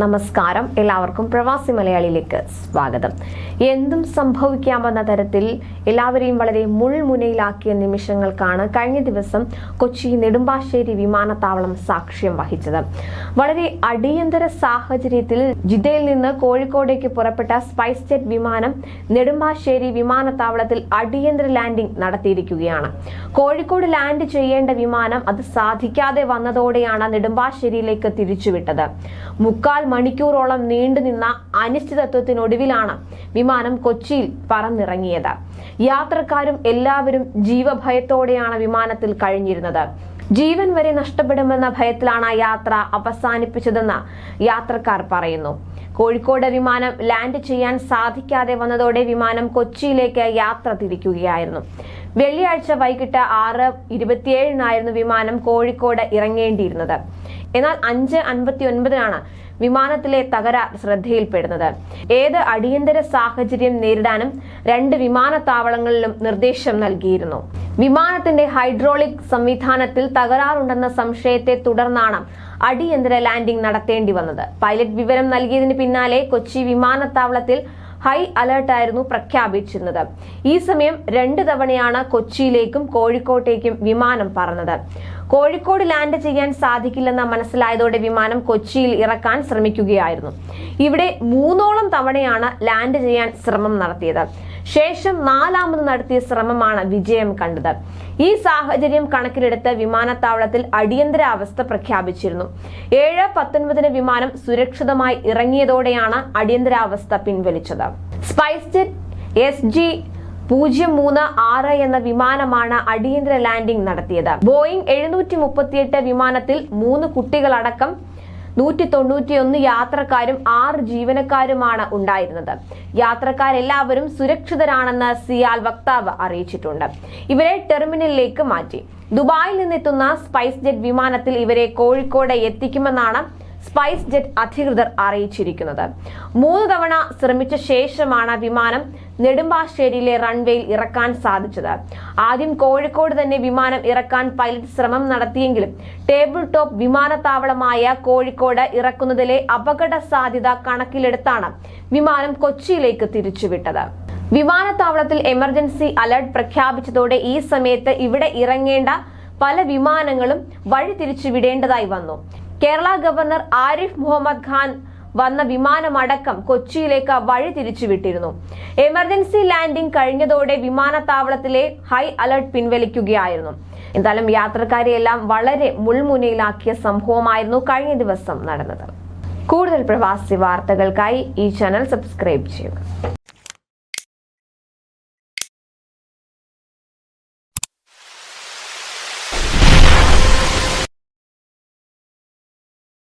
നമസ്കാരം. എല്ലാവർക്കും പ്രവാസി മലയാളിയിലേക്ക് സ്വാഗതം. എന്തും സംഭവിക്കാമെന്ന തരത്തിൽ എല്ലാവരെയും വളരെ മുൾമുനയിലാക്കിയ നിമിഷങ്ങൾക്കാണ് കഴിഞ്ഞ ദിവസം കൊച്ചി നെടുമ്പാശ്ശേരി വിമാനത്താവളം സാക്ഷ്യം വഹിച്ചത്. വളരെ അടിയന്തര സാഹചര്യത്തിൽ ജിദ്ദയിൽ നിന്ന് കോഴിക്കോടേക്ക് പുറപ്പെട്ട സ്പൈസ് ജെറ്റ് വിമാനം നെടുമ്പാശ്ശേരി വിമാനത്താവളത്തിൽ അടിയന്തര ലാൻഡിംഗ് നടത്തിയിരിക്കുകയാണ്. കോഴിക്കോട് ലാൻഡ് ചെയ്യേണ്ട വിമാനം അത് സാധിക്കാതെ വന്നതോടെയാണ് നെടുമ്പാശ്ശേരിയിലേക്ക് തിരിച്ചുവിട്ടത്. മുക്കാൽ മണിക്കൂറോളം നീണ്ടുനിന്ന അനിശ്ചിതത്വത്തിനൊടുവിലാണ് വിമാനം കൊച്ചിയിൽ പറന്നിറങ്ങിയത്. യാത്രക്കാരും എല്ലാവരും ജീവഭയത്തോടെയാണ് വിമാനത്തിൽ കഴിഞ്ഞിരുന്നത്. ജീവൻ വരെ നഷ്ടപ്പെടുമെന്ന ഭയത്തിലാണ് യാത്ര അവസാനിപ്പിച്ചതെന്ന് യാത്രക്കാർ പറയുന്നു. കോഴിക്കോട് വിമാനം ലാൻഡ് ചെയ്യാൻ സാധിക്കാതെ വന്നതോടെ വിമാനം കൊച്ചിയിലേക്ക് യാത്ര തിരിക്കുകയായിരുന്നു. വെള്ളിയാഴ്ച വൈകിട്ട് ആറ് ഇരുപത്തിയേഴിനായിരുന്നു വിമാനം കോഴിക്കോട് ഇറങ്ങേണ്ടിയിരുന്നത്. എന്നാൽ അഞ്ച് അൻപത്തി ഒൻപതിനാണ് വിമാനത്തിലെ തകരാർ ശ്രദ്ധയിൽപ്പെടുന്നത്. ഏത് അടിയന്തര സാഹചര്യം നേരിടാനും രണ്ട് വിമാനത്താവളങ്ങളിലും നിർദ്ദേശം നൽകിയിരുന്നു. വിമാനത്തിന്റെ ഹൈഡ്രോളിക് സംവിധാനത്തിൽ തകരാറുണ്ടെന്ന സംശയത്തെ തുടർന്നാണ് അടിയന്തര ലാൻഡിംഗ് നടത്തേണ്ടി വന്നത്. പൈലറ്റ് വിവരം നൽകിയതിന് പിന്നാലെ കൊച്ചി വിമാനത്താവളത്തിൽ ഹൈ അലർട്ടായിരുന്നു പ്രഖ്യാപിച്ചിരുന്നത്. ഈ സമയം രണ്ട് തവണയാണ് കൊച്ചിയിലേക്കും കോഴിക്കോട്ടേക്കും വിമാനം പറന്നത്. കോഴിക്കോട് ലാൻഡ് ചെയ്യാൻ സാധിക്കില്ലെന്ന് മനസ്സിലായതോടെ വിമാനം കൊച്ചിയിൽ ഇറക്കാൻ ശ്രമിക്കുകയായിരുന്നു. ഇവിടെ മൂന്നോളം തവണയാണ് ലാൻഡ് ചെയ്യാൻ ശ്രമം നടത്തിയത്. ശേഷം നാലാമത് നടത്തിയ ശ്രമമാണ് വിജയം കണ്ടത്. ഈ സാഹചര്യം കണക്കിലെടുത്ത് വിമാനത്താവളത്തിൽ അടിയന്തരാവസ്ഥ പ്രഖ്യാപിച്ചിരുന്നു. ഏഴ് പത്തൊൻപതിന് വിമാനം സുരക്ഷിതമായി ഇറങ്ങിയതോടെയാണ് അടിയന്തരാവസ്ഥ പിൻവലിച്ചത്. സ്പൈസ് ജെറ്റ് എസ് ജി പൂജ്യം മൂന്ന് ആറ് എന്ന വിമാനമാണ് അടിയന്തര ലാൻഡിംഗ് നടത്തിയത്. ബോയിങ് എഴുന്നൂറ്റി മുപ്പത്തിയെട്ട് വിമാനത്തിൽ മൂന്ന് കുട്ടികളടക്കം നൂറ്റി തൊണ്ണൂറ്റിയൊന്ന് യാത്രക്കാരും ആറ് ജീവനക്കാരുമാണ് ഉണ്ടായിരുന്നത്. യാത്രക്കാരെല്ലാവരും സുരക്ഷിതരാണെന്ന് സിയാൽ വക്താവ് അറിയിച്ചിട്ടുണ്ട്. ഇവരെ ടെർമിനലിലേക്ക് മാറ്റി. ദുബായിൽ നിന്നെത്തുന്ന സ്പൈസ് ജെറ്റ് വിമാനത്തിൽ ഇവരെ കോഴിക്കോട് എത്തിക്കുമെന്നാണ് സ്പൈസ് ജെറ്റ് അധികൃതർ അറിയിച്ചിരിക്കുന്നത്. മൂന്ന് തവണ ശ്രമിച്ച ശേഷമാണ് വിമാനം നെടുമ്പാശ്ശേരിയിലെ റൺവേയിൽ ഇറക്കാൻ സാധിച്ചത്. ആദ്യം കോഴിക്കോട് തന്നെ വിമാനം ഇറക്കാൻ പൈലറ്റ് ശ്രമം നടത്തിയെങ്കിലും ടേബിൾ ടോപ്പ് വിമാനത്താവളമായ കോഴിക്കോട് ഇറക്കുന്നതിലെ അപകട സാധ്യത കണക്കിലെടുത്താണ് വിമാനം കൊച്ചിയിലേക്ക് തിരിച്ചുവിട്ടത്. വിമാനത്താവളത്തിൽ എമർജൻസി അലർട്ട് പ്രഖ്യാപിച്ചതോടെ ഈ സമയത്ത് ഇവിടെ ഇറങ്ങേണ്ട പല വിമാനങ്ങളും വഴി തിരിച്ചു വിടേണ്ടതായി വന്നു. കേരള ഗവർണർ ആരിഫ് മുഹമ്മദ് ഖാൻ വന്ന വിമാനമടക്കം കൊച്ചിയിലേക്ക് വഴി തിരിച്ചുവിട്ടിരുന്നു. എമർജൻസി ലാൻഡിംഗ് കഴിഞ്ഞതോടെ വിമാനത്താവളത്തിലെ ഹൈ അലർട്ട് പിൻവലിക്കുകയായിരുന്നു. എന്തായാലും യാത്രക്കാരെയെല്ലാം വളരെ മുൾമുനയിലാക്കിയ സംഭവമായിരുന്നു കഴിഞ്ഞ ദിവസം നടന്നത്. കൂടുതൽ പ്രവാസി വാർത്തകൾക്കായി ഈ ചാനൽ സബ്സ്ക്രൈബ് ചെയ്യുക.